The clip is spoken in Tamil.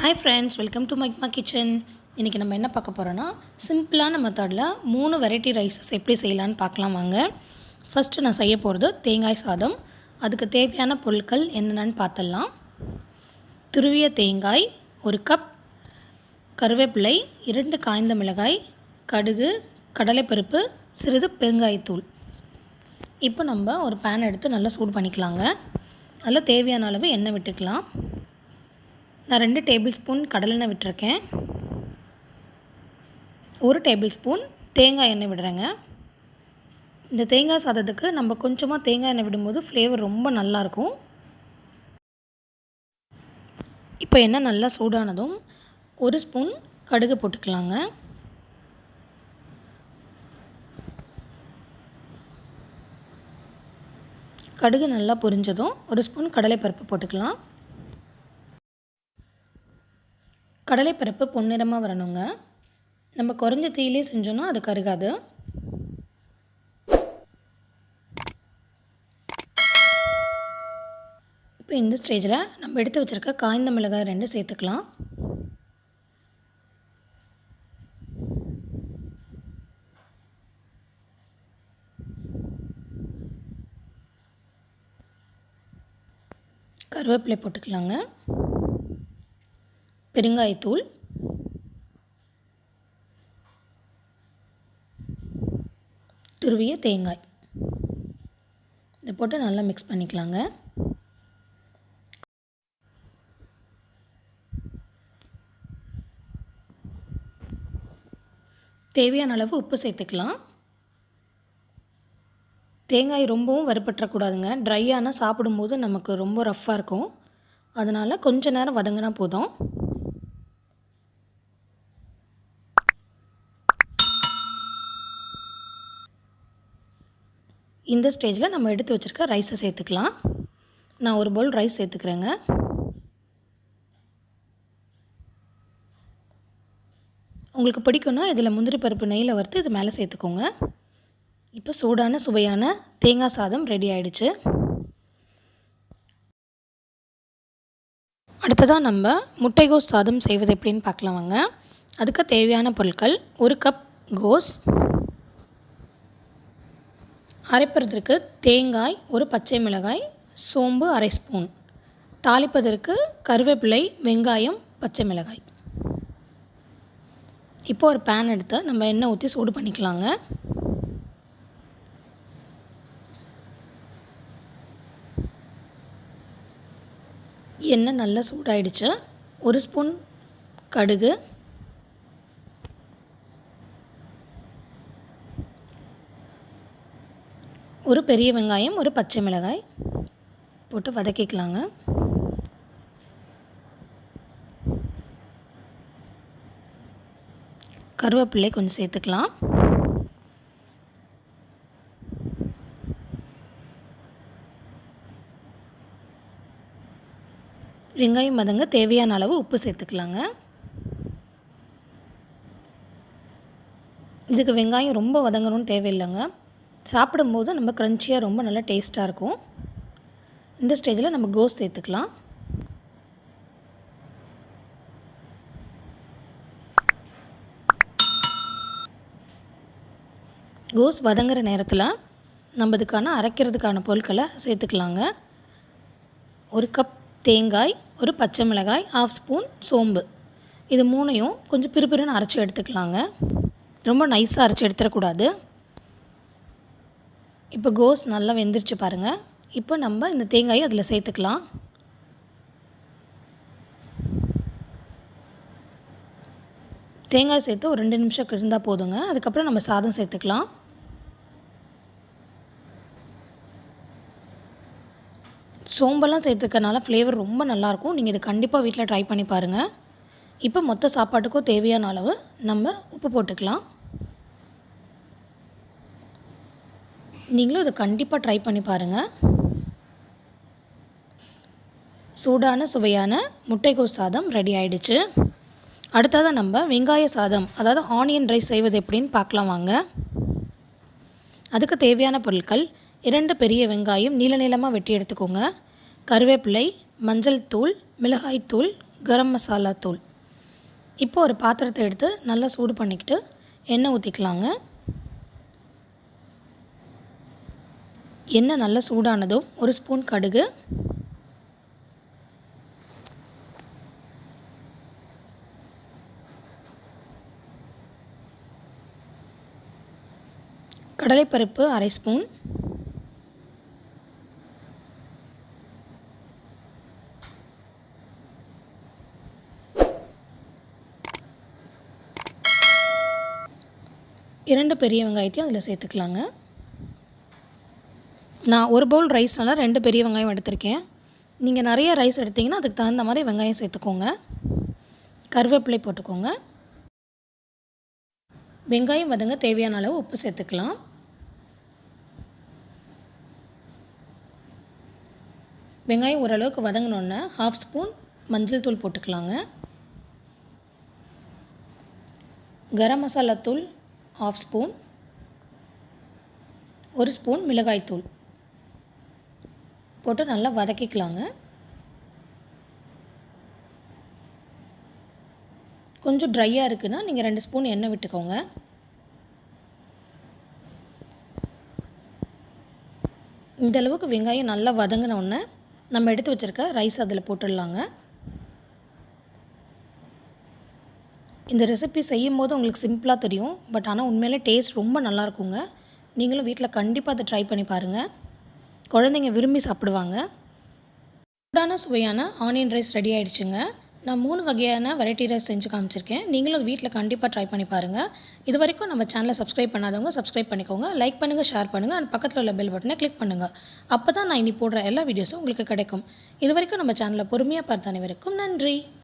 ஹாய் ஃப்ரெண்ட்ஸ் வெல்கம் டு மைக்மா கிச்சன் இன்றைக்கி நம்ம என்ன பார்க்க போகிறோன்னா சிம்பிளான மெத்தடில் மூணு வெரைட்டி ரைஸஸ் எப்படி செய்யலான்னு பார்க்கலாம் வாங்க. ஃபஸ்ட்டு நான் செய்ய போகிறது தேங்காய் சாதம். அதுக்கு தேவையான பொருட்கள் என்னென்னு பார்த்துடலாம். துருவிய தேங்காய் ஒரு கப் கருவேப்பிலை இரண்டு காய்ந்த மிளகாய் கடுகு கடலைப்பருப்பு சிறிது பெருங்காயத்தூள். இப்போ நம்ம ஒரு பேன் எடுத்து நல்லா சூடு பண்ணிக்கலாங்க. அதில் தேவையான அளவு எண்ணெய் விட்டுக்கலாம். நான் ரெண்டு டேபிள் ஸ்பூன் கடலெண்ணெய் விட்டுருக்கேன். ஒரு டேபிள் ஸ்பூன் தேங்காய் எண்ணெய் விடுறேங்க. இந்த தேங்காய் சாதத்துக்கு நம்ம கொஞ்சமாக தேங்காய் எண்ணெய் விடும்போது ஃப்ளேவர் ரொம்ப நல்லாயிருக்கும் இப்போ எண்ணெய் நல்லா சூடானதும் ஒரு ஸ்பூன் கடுகு போட்டுக்கலாங்க. கடுகு நல்லா பொரிஞ்சதும் ஒரு ஸ்பூன் கடலைப்பருப்பு போட்டுக்கலாம். கடலைப்பருப்பு பொன்னிறமாக வரணுங்க. நம்ம குறைஞ்ச தீயிலே செஞ்சோன்னா அது கருகாது. இப்போ இந்த ஸ்டேஜில் நம்ம எடுத்து வச்சுருக்க காய்ந்த மிளகாய் ரெண்டு சேர்த்துக்கலாம். கருவேப்பிலை போட்டுக்கலாங்க. பெருங்காயத்தூள். துருவிய தேங்காய். இதை போட்டு நல்லா மிக்ஸ் பண்ணிக்கலாங்க. தேவையான அளவு உப்பு சேர்த்துக்கலாம். தேங்காய் ரொம்பவும் வறுபற்றக்கூடாதுங்க. ட்ரையான சாப்பிடும்போது நமக்கு ரொம்ப ரஃப்பாக இருக்கும். அதனால் கொஞ்ச நேரம் வதங்கினா போதும். இந்த ஸ்டேஜில் நம்ம எடுத்து வச்சுருக்க ரைஸை சேர்த்துக்கலாம். நான் ஒரு பவுல் ரைஸ் சேர்த்துக்கிறேங்க. உங்களுக்கு பிடிக்கும்னா இதில் முந்திரி பருப்பு நெய்யில் வறுத்து இது மேலே சேர்த்துக்கோங்க. இப்போ சூடான சுவையான தேங்காய் சாதம் ரெடி ஆயிடுச்சு. அடுத்ததாக நம்ம முட்டைகோஸ் சாதம் செய்வது எப்படின்னு பார்க்கலாம் வாங்க. அதுக்கு தேவையான பொருட்கள் ஒரு கப் கோஸ் அரைப்பதற்கு தேங்காய் ஒரு பச்சை மிளகாய் சோம்பு அரை ஸ்பூன். தாளிப்பதற்கு கருவேப்பிலை வெங்காயம் பச்சை மிளகாய். இப்போ ஒரு பேன் எடுத்து நம்ம எண்ணெய் ஊற்றி சூடு பண்ணிக்கலாங்க. எண்ணெய் நல்லா சூடாயிடுச்சு. ஒரு ஸ்பூன் கடுகு ஒரு பெரிய வெங்காயம் ஒரு பச்சை மிளகாய் போட்டு வதக்கிக்கலாங்க. கருவேப்பிள்ளை கொஞ்சம் சேர்த்துக்கலாம். வெங்காயம் மதங்க தேவையான அளவு உப்பு சேர்த்துக்கலாங்க. இதுக்கு வெங்காயம் ரொம்ப வதங்கணும்னு தேவையில்லைங்க. சாப்பிடும்போது நம்ம க்ரன்ச்சியாக ரொம்ப நல்லா டேஸ்ட்டாக இருக்கும். இந்த ஸ்டேஜில் நம்ம கோஸ் சேர்த்துக்கலாம். கோஸ் வதங்குற நேரத்தில் நம்ம இதுக்கான அரைக்கிறதுக்கான பொருட்களை சேர்த்துக்கலாங்க. ஒரு கப் தேங்காய் ஒரு பச்சை மிளகாய் ஆஃப் ஸ்பூன் சோம்பு. இது மூணையும் கொஞ்சம் பிறுபிறுன்னு அரைச்சி எடுத்துக்கலாங்க. ரொம்ப நைஸாக அரைச்சி எடுத்துடக்கூடாது. இப்போ கோஸ் நல்லா வெந்துருச்சு பாருங்கள் இப்போ நம்ம இந்த தேங்காயை அதில் சேர்த்துக்கலாம். தேங்காய் சேர்த்து ஒரு ரெண்டு நிமிஷம் இருந்தால் போதுங்க. அதுக்கப்புறம் நம்ம சாதம் சேர்த்துக்கலாம். சோம்பெல்லாம் சேர்த்துக்கனால ஃப்ளேவர் ரொம்ப நல்லாயிருக்கும். நீங்கள் இது கண்டிப்பாக வீட்டில் ட்ரை பண்ணி பாருங்கள் இப்போ மொத்த சாப்பாட்டுக்கும் தேவையான அளவு நம்ம உப்பு போட்டுக்கலாம். நீங்களும் இதை கண்டிப்பாக ட்ரை பண்ணி பாருங்கள் சூடான சுவையான முட்டைக்கோஸ் சாதம் ரெடி ஆயிடுச்சு. அடுத்ததாக நம்ம வெங்காய சாதம் அதாவது ஆனியன் ரைஸ் செய்வது எப்படின்னு பார்க்கலாம் வாங்க. அதுக்கு தேவையான பொருட்கள் இரண்டு பெரிய வெங்காயம் நீல நீளமாக வெட்டி எடுத்துக்கோங்க. கருவேப்பிலை மஞ்சள் தூள் மிளகாய் தூள் கரம் மசாலா தூள். இப்போ ஒரு பாத்திரத்தை எடுத்து நல்லா சூடு பண்ணிக்கிட்டு எண்ணெய் ஊற்றிக்கலாங்க எண்ணெய் நல்லா சூடானதும் ஒரு ஸ்பூன் கடுகு. கடலைப்பருப்பு அரை ஸ்பூன். இரண்டு பெரிய வெங்காயத்தையும் அதில் சேர்த்துக்கலாங்க. நான் ஒரு பவுல் ரைஸ்னால ரெண்டு பெரிய வெங்காயம் எடுத்திருக்கேன். நீங்கள் நிறைய ரைஸ் எடுத்திங்கன்னா அதுக்கு தகுந்த மாதிரி வெங்காயம் சேர்த்துக்கோங்க. கருவேப்பிலை போட்டுக்கோங்க. வெங்காயம் வதங்க தேவையான அளவு உப்பு சேர்த்துக்கலாம். வெங்காயம் ஓரளவுக்கு வதங்கினோன்னே ஹாஃப் ஸ்பூன் மஞ்சள் தூள் போட்டுக்கலாங்க. கரம் மசாலா தூள் ஹாஃப் ஸ்பூன் ஒரு ஸ்பூன் மிளகாய்த்தூள் போட்டு நல்லா வதக்கிக்கலாங்க. கொஞ்சம் ட்ரையாக இருக்குன்னா நீங்கள் ரெண்டு ஸ்பூன் எண்ணெய் விட்டுக்கோங்க. இந்தளவுக்கு வெங்காயம் நல்லா வதங்கினோடனே நம்ம எடுத்து வச்சுருக்க ரைஸ் அதில் போட்டுடலாங்க. இந்த ரெசிபி செய்யும் போது உங்களுக்கு சிம்பிளாக தெரியும். பட் ஆனால் உண்மையிலே டேஸ்ட் ரொம்ப நல்லாயிருக்குங்க நீங்களும் வீட்டில் கண்டிப்பாக அதை ட்ரை பண்ணி பாருங்கள் குழந்தைங்க விரும்பி சாப்பிடுவாங்க. சூடான சுவையான ஆனியன் ரைஸ் ரெடி ஆகிடுச்சுங்க நான் மூணு வகையான வெரைட்டி ரைஸ் செஞ்சு காமிச்சிருக்கேன். நீங்களும் வீட்டில் கண்டிப்பாக ட்ரை பண்ணி பாருங்கள் இது வரைக்கும் நம்ம சேனலை சப்ஸ்கிரைப் பண்ணாதவங்க சப்ஸ்கிரைப் பண்ணிக்கோங்க. லைக் பண்ணுங்கள் ஷேர் பண்ணுங்கள் அண்ட் பக்கத்தில் உள்ள பெல் பட்டனை கிளிக் பண்ணுங்கள் அப்போ தான் நான் இனி போடுற எல்லா வீடியோஸும் உங்களுக்கு கிடைக்கும். இது வரைக்கும் நம்ம சேனலை பொறுமையாக பார்த்த அனைவருக்கும் நன்றி.